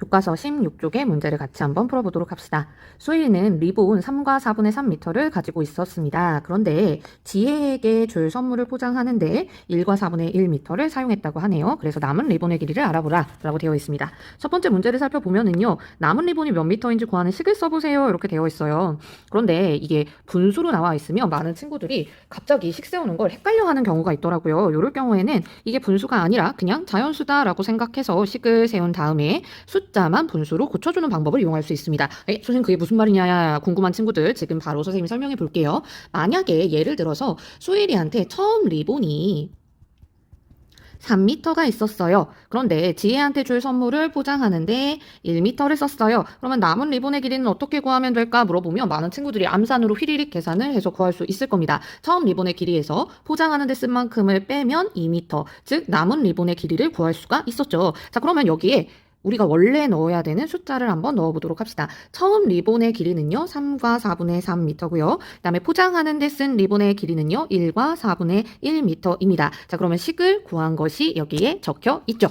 교과서 16쪽의 문제를 같이 한번 풀어보도록 합시다. 수일이는 리본 3과 4분의 3m를 가지고 있었습니다. 그런데 지혜에게 줄 선물을 포장하는데 1과 4분의 1m를 사용했다고 하네요. 그래서 남은 리본의 길이를 알아보라 라고 되어 있습니다. 첫 번째 문제를 살펴보면은요. 남은 리본이 몇 미터인지 구하는 식을 써보세요. 이렇게 되어 있어요. 그런데 이게 분수로 나와 있으면 많은 친구들이 갑자기 식 세우는 걸 헷갈려하는 경우가 있더라고요. 이럴 경우에는 이게 분수가 아니라 그냥 자연수다라고 생각해서 식을 세운 다음에 숫 자만 분수로 고쳐주는 방법을 이용할 수 있습니다. 에, 선생님 그게 무슨 말이냐 궁금한 친구들 지금 바로 선생님이 설명해 볼게요. 만약에 예를 들어서 수일이한테 처음 리본이 3m가 있었어요. 그런데 지혜한테 줄 선물을 포장하는데 1m를 썼어요. 그러면 남은 리본의 길이는 어떻게 구하면 될까 물어보면 많은 친구들이 암산으로 휘리릭 계산을 해서 구할 수 있을 겁니다. 처음 리본의 길이에서 포장하는 데 쓴 만큼을 빼면 2m, 즉 남은 리본의 길이를 구할 수가 있었죠. 자, 그러면 여기에 우리가 원래 넣어야 되는 숫자를 한번 넣어보도록 합시다. 처음 리본의 길이는요, 3과 4분의 3m고요. 그 다음에 포장하는 데 쓴 리본의 길이는요, 1과 4분의 1m입니다. 자, 그러면 식을 구한 것이 여기에 적혀 있죠.